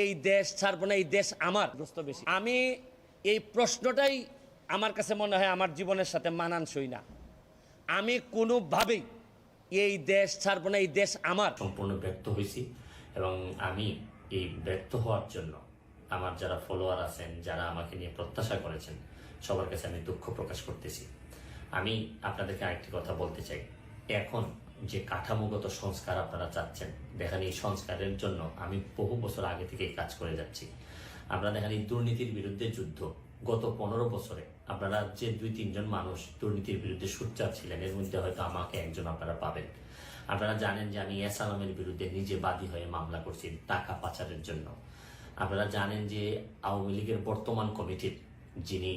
এই দেশ ছাড়বো না, এই দেশ আমার দোস্ত বেশি। আমি এই প্রশ্নটাই আমার কাছে মনে হয় আমার জীবনের সাথে মানানসই না। আমি কোনোভাবেই এই দেশ ছাড়বো না, এই দেশ আমার। সম্পূর্ণ ব্যর্থ হয়েছি এবং আমি এই ব্যর্থ হওয়ার জন্য আমার যারা ফলোয়ার আছেন, যারা আমাকে নিয়ে প্রত্যাশা করেছেন, সবার কাছে আমি দুঃখ প্রকাশ করতেছি। আমি আপনাদেরকে আরেকটি কথা বলতে চাই। এখন যে কাঠামোগত সংস্কার আপনারা চাচ্ছেন, দেখেন এই সংস্কারের জন্য আমি বহু বছর আগে থেকেই কাজ করে যাচ্ছি। আমরা দেখেন এই দুর্নীতির বিরুদ্ধে যুদ্ধ। গত পনেরো বছরে আপনারা যে দুই, তিনজন মানুষ দুর্নীতির বিরুদ্ধে সোচ্চার ছিলেন, এর মধ্যে হয়তো আমাকে একজন আপনারা পাবেন। আপনারা জানেন যে আমি এস আলমের বিরুদ্ধে নিজে বাদী হয়ে মামলা করছি টাকা পাচারের জন্য। আপনারা জানেন যে আওয়ামী লীগের বর্তমান কমিটির যিনি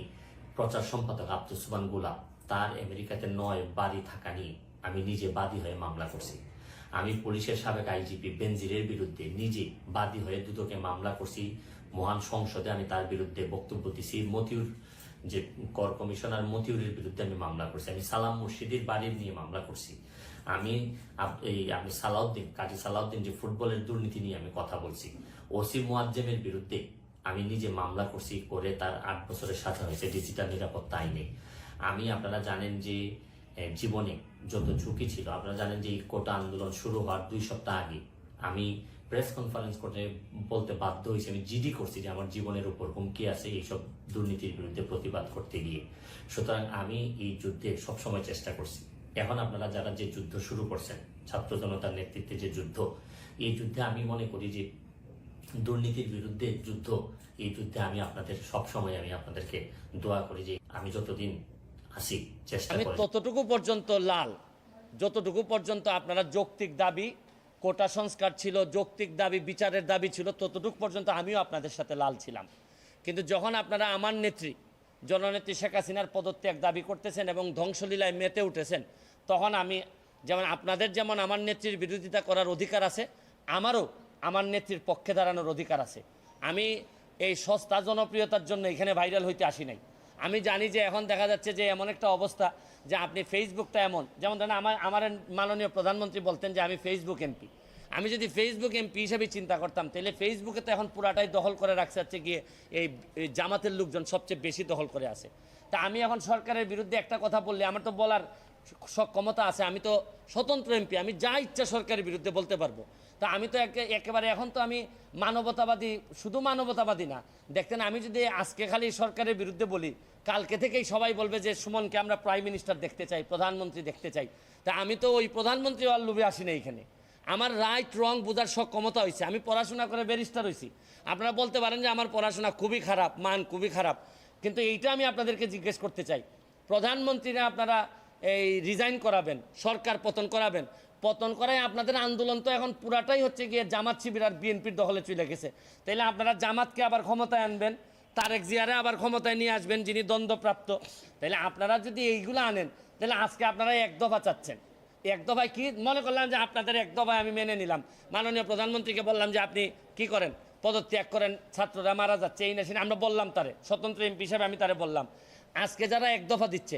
প্রচার সম্পাদক আব্দুল সুবানগুলা তার আমেরিকাতে নয় বাড়ি থাকা নিয়ে আমি নিজে বাদী হয়ে মামলা করছি। আমি পুলিশের সাবেক আইজিপি বেনজিরের বিরুদ্ধে নিজে বাদী হয়ে দুদকে মামলা করছি। মহান সংসদে আমি তার বিরুদ্ধে বক্তব্য দিছি। মতিউর যে কর কমিশনার, মতিউরের বিরুদ্ধে আমি মামলা করছি। আমি সালাম মুর্শিদের বাড়ির নিয়ে মামলা করছি। আমি এই আমি সালাউদ্দিন, কাজী সালাউদ্দিন যে ফুটবলের দুর্নীতি নিয়ে আমি কথা বলছি, ওসি মুয়াজ্জেমের বিরুদ্ধে আমি নিজে মামলা করছি করে তার আট বছরের সাথে হয়েছে। ডিজিটাল নিরাপত্তা আইনে। আমি আপনারা জানেন যে জীবনে যত ঝুঁকি ছিল, আপনারা জানেন যে এই কোটা আন্দোলন শুরু হওয়ার দুই সপ্তাহ আগে আমি প্রেস কনফারেন্স করে বলতে বাধ্য হয়েছি, আমি জিডি করছি যে আমার জীবনের উপর হুমকি আছে এইসব দুর্নীতির বিরুদ্ধে প্রতিবাদ করতে গিয়ে। সুতরাং আমি এই যুদ্ধে সবসময় চেষ্টা করছি। এখন আপনারা যারা যে যুদ্ধ শুরু করছেন, ছাত্র জনতার নেতৃত্বে যে যুদ্ধ, এই যুদ্ধে আমি মনে করি যে দুর্নীতির বিরুদ্ধে যুদ্ধ, এই যুদ্ধে আমি আপনাদের সব সময় আমি আপনাদেরকে দোয়া করি যে আমি যতদিন আসি চেষ্টা আমি ততটুকু পর্যন্ত লাল। যতটুকু পর্যন্ত আপনারা যৌক্তিক দাবি কোটা সংস্কার ছিল যৌক্তিক দাবি বিচারের দাবি ছিল ততটুকু পর্যন্ত আমিও আপনাদের সাথে লাল ছিলাম। কিন্তু যখন আপনারা আমার নেত্রী জননেত্রী শেখ হাসিনার পদত্যাগ দাবি করতেছেন এবং ধ্বংসলীলায় মেতে উঠেছেন তখন আমি যেমন আপনাদের যেমন আমার নেত্রীর বিরোধিতা করার অধিকার আছে আমারও আমার নেত্রীর পক্ষে দাঁড়ানোর অধিকার আছে। আমি এই সস্তা জনপ্রিয়তার জন্য এখানে ভাইরাল হইতে আসি নাই। আমি জানি যে এখন দেখা যাচ্ছে যে এমন একটা অবস্থা যে আপনি ফেসবুকটা এমন, যেমন ধরেন আমার আমার মাননীয় প্রধানমন্ত্রী বলতেন যে আমি ফেসবুক এমপি আমি যদি ফেসবুক এমপি হিসেবে চিন্তা করতাম, তাহলে ফেসবুকে তো এখন পুরাটাই দখল করে রাখছে হচ্ছে গিয়ে এই জামাতের লোকজন সবচেয়ে বেশি দখল করে আছে। তা আমি এখন সরকারের বিরুদ্ধে একটা কথা বললে, আমার তো বলার ক্ষমতা আছে, আমি তো স্বতন্ত্র এমপি, আমি যা ইচ্ছা সরকারের বিরুদ্ধে বলতে পারব। তা আমি তো একে- একেবারে এখন তো আমি মানবতাবাদী, শুধু মানবতাবাদী না। দেখতেন, আমি যদি আজকে খালি সরকারের বিরুদ্ধে বলি, কালকে থেকেই সবাই বলবে যে, সুমনকে আমরা প্রাইম মিনিস্টার দেখতে চাই, প্রধানমন্ত্রী দেখতে চাই। তা আমি তো ওই প্রধানমন্ত্রী আর লোভে আসি না এখানে। আমার রাইট, রং বোঝার সক্ষমতা হয়েছে আমি পড়াশোনা করে ব্যারিস্টার হয়েছি আপনারা বলতে পারেন যে, আমার পড়াশোনা খুবই খারাপ, মান খুবই খারাপ। কিন্তু এইটা আমি আপনাদেরকে জিজ্ঞেস করতে চাই। প্রধানমন্ত্রীরা আপনারা এই রিজাইন করাবেন, সরকার পতন করাবেন। পতন করায় আপনাদের আন্দোলন তো এখন পুরাটাই হচ্ছে গিয়ে জামাত শিবির আর বিএনপির দখলে চলে গেছে। তাইলে আপনারা জামাতকে আবার ক্ষমতায় আনবেন, তারেক জিয়ারে আবার ক্ষমতায় নিয়ে আসবেন যিনি দ্বন্দ্বপ্রাপ্ত। তাহলে আপনারা যদি এইগুলো আনেন তাহলে আজকে আপনারা এক দফা চাচ্ছেন। এক দফায় কি? মনে করলাম যে আপনাদের এক দফায় আমি মেনে নিলাম। মাননীয় প্রধানমন্ত্রীকে বললাম যে আপনি কি করেন? পদত্যাগ করেন, ছাত্ররা মারা যাচ্ছে, এই না। আমরা বললাম তারে। স্বতন্ত্র এমপি হিসাবে আমি তারে বললাম। আজকে যারা এক দফা দিচ্ছে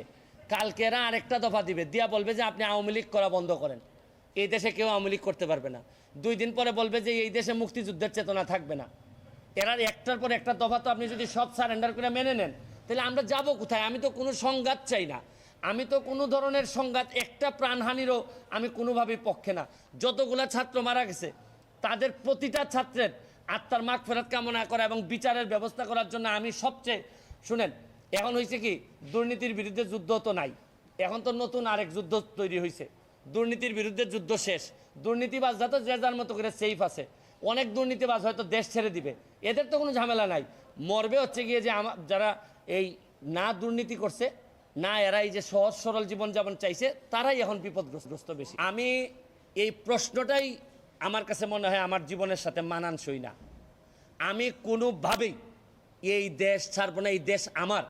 কালকে এরা আরেকটা দফা দিবে। দিয়া বলবে যে আপনি আওয়ামী লীগ করা বন্ধ করেন। এই দেশে কেউ আওয়ামী লীগ করতে পারবে না। দুই দিন পরে বলবে যে এই দেশে মুক্তিযুদ্ধের চেতনা থাকবে না। এরার একটার পর একটা দফা তো আপনি যদি সব সারেন্ডার করে মেনে নেন, তাহলে আমরা যাব কোথায়? আমি তো কোনো সংঘাত চাই না। আমি তো কোনো ধরনের সংঘাত, একটা প্রাণহানিরও আমি কোনোভাবেই পক্ষে না। যতগুলা ছাত্র মারা গেছে, তাদের প্রতিটা ছাত্রের আত্মার মাগ ফেরত কামনা করা এবং বিচারের ব্যবস্থা করার জন্য আমি সবচেয়ে, শুনেন এখন হয়েছে কি, দুর্নীতির বিরুদ্ধে যুদ্ধ তো নাই। এখন তো নতুন আরেক যুদ্ধ তৈরি হয়েছে দুর্নীতির বিরুদ্ধে যুদ্ধ শেষ। দুর্নীতিবাজরা তো যে যার মতো করে সেফ আছে। অনেক দুর্নীতিবাজ হয়তো দেশ ছেড়ে দিবে। এদের তো কোনো ঝামেলা নাই। মরবে হচ্ছে গিয়ে যে আমার যারা এই না দুর্নীতি করছে, না এরাই যে সহজ সরল জীবনযাপন চাইছে, তারাই এখন বিপদগ্রস্ত বেশি। আমি এই প্রশ্নটাই আমার কাছে মনে হয় আমার জীবনের সাথে মানানসই না। আমি কোনোভাবেই এই দেশ ছাড়বো না, এই দেশ আমার।